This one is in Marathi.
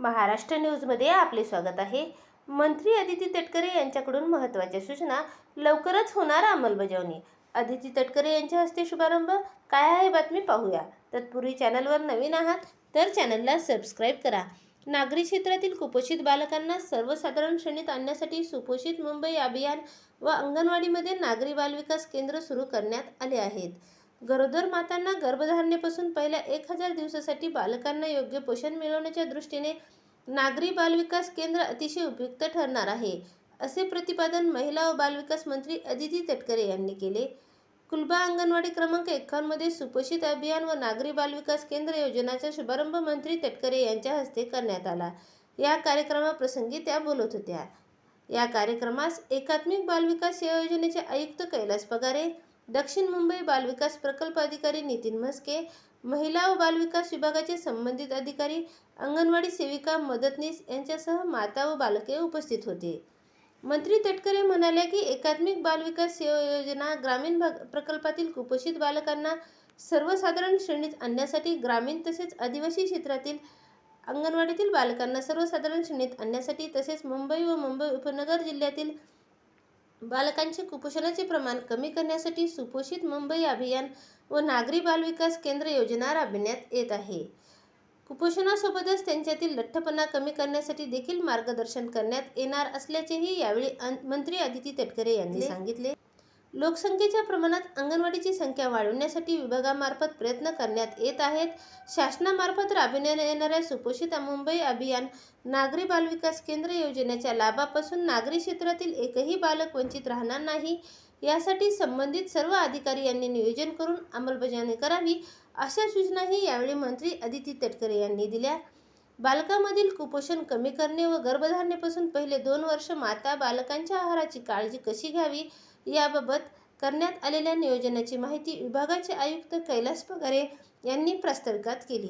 महाराष्ट्र न्यूजमध्ये आपले स्वागत आहे. मंत्री अदिती तटकरे यांच्याकडून महत्त्वाच्या सूचना लवकरच होणार अंमलबजावणी. अदिती तटकरे यांच्या हस्ते शुभारंभ. काय आहे बातमी पाहूया. तत्पूर्वी चॅनलवर नवीन आहात तर चॅनलला सबस्क्राईब करा. नागरी क्षेत्रातील कुपोषित बालकांना सर्वसाधारण श्रेणीत आणण्यासाठी सुपोषित मुंबई अभियान व अंगणवाडीमध्ये नागरी बालविकास केंद्र सुरू करण्यात आले आहेत. गरोदर मातांना गर्भधारणेपासून पहिल्या एक हजार दिवसासाठी बालकांना योग्य पोषण मिळवण्याच्या दृष्टीने नागरी बालविकास केंद्र अतिशय उपयुक्त ठरणार आहे असे प्रतिपादन महिला व बालविकास मंत्री अदिती तटकरे यांनी केले. कुलबा अंगणवाडी क्रमांक एकावन्नमध्ये सुपोषित अभियान व नागरी बालविकास केंद्र योजनाचा शुभारंभ मंत्री तटकरे यांच्या हस्ते करण्यात आला. या कार्यक्रमाप्रसंगी त्या बोलत होत्या. या कार्यक्रमास एकात्मिक बालविकास सेवा योजनेचे आयुक्त कैलास पगारे दक्षिण मुंबई बालविकास प्रकल्प अधिकारी नितीन म्हस्के महिला व बालविकास विभागाचे संबंधित अधिकारी अंगणवाडी सेविका मदतनीस यांच्यासह माता व बालके उपस्थित होते. मंत्री तटकरे म्हणाले की एकात्मिक बालविकास सेवा योजना ग्रामीण भाग प्रकल्पातील कुपोषित बालकांना सर्वसाधारण श्रेणीत आणण्यासाठी ग्रामीण तसेच आदिवासी क्षेत्रातील अंगणवाडीतील बालकांना सर्वसाधारण श्रेणीत आणण्यासाठी तसेच मुंबई व मुंबई उपनगर जिल्ह्यातील बालकांचे कुपोषणाचे प्रमाण कमी करण्यासाठी सुपोषित मुंबई अभियान व नागरी बालविकास केंद्र योजना राबविण्यात येत आहे. कुपोषणासोबतच त्यांच्यातील लठ्ठपणा कमी करण्यासाठी देखील मार्गदर्शन करण्यात येणार असल्याचेही यावेळी मंत्री अदिती तटकरे यांनी सांगितले. लोकसंख्येच्या प्रमाणात अंगणवाडीची संख्या वाढवण्यासाठी विभागामार्फत प्रयत्न करण्यात येत आहेत. शासनामार्फत राबविण्यात येणाऱ्या सुपोषित मुंबई अभियान नागरी बालविकास केंद्र योजनेच्या लाभापासून नागरी क्षेत्रातील एकही बालक वंचित राहणार नाही यासाठी संबंधित सर्व अधिकारी यांनी नियोजन करून अंमलबजावणी करावी अशा सूचनाही यावेळी मंत्री अदिती तटकरे यांनी दिल्या. बालकामधील कुपोषण कमी करणे व गर्भधारणेपासून पहिले दोन वर्ष माता बालकांच्या आहाराची काळजी कशी घ्यावी याबाबत करण्यात आलेल्या नियोजनाची माहिती विभागाचे आयुक्त कैलास पगारे यांनी प्रास्ताविकात केली.